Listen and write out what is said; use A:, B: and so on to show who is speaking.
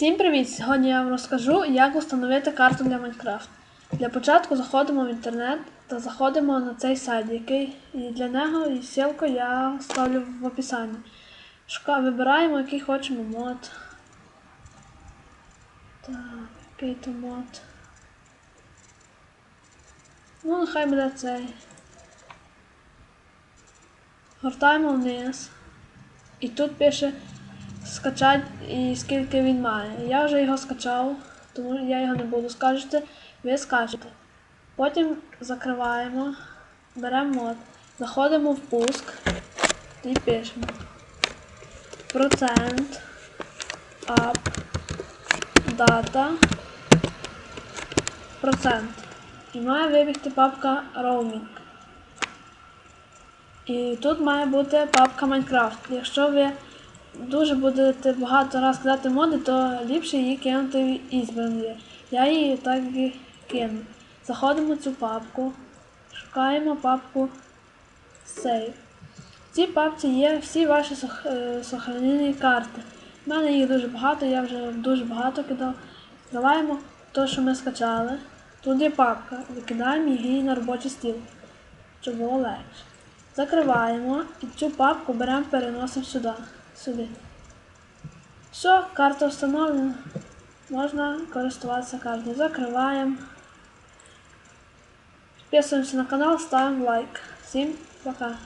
A: Всім привіт! Сьогодні я вам розкажу, як встановити карту для Майнкрафт. Для початку заходимо в інтернет та заходимо на цей сайт, який і для нього і ссылку я ставлю в описанні. Шука... Вибираємо, який хочемо мод. Так, який то мод. Ну, нехай буде цей. Гортаємо вниз. І тут пише скачати і скільки він має. Я вже його скачав, тому я його не буду скачати, ви скачете. Потім закриваємо, беремо мод, заходимо в пуск і пишемо процент ап дата процент. І має вибігти папка roaming. І тут має бути папка Minecraft. Якщо ви дуже будете багато раз кидати моди, то ліпше її кинути в ізбрані. Я її так і кину. Заходимо в цю папку, шукаємо папку Save. В цій папці є всі ваші е, сохранені карти. У мене їх дуже багато, я вже дуже багато кидав. Даваємо те, що ми скачали. Тут є папка, викидаємо її на робочий стіл, щоб було легше. Закриваємо і цю папку беремо, переносимо сюди. Сюди. Все, карта встановлена. Можна користуватися картою. Закриваємо. Підписуємося на канал, ставимо лайк. Всім пока.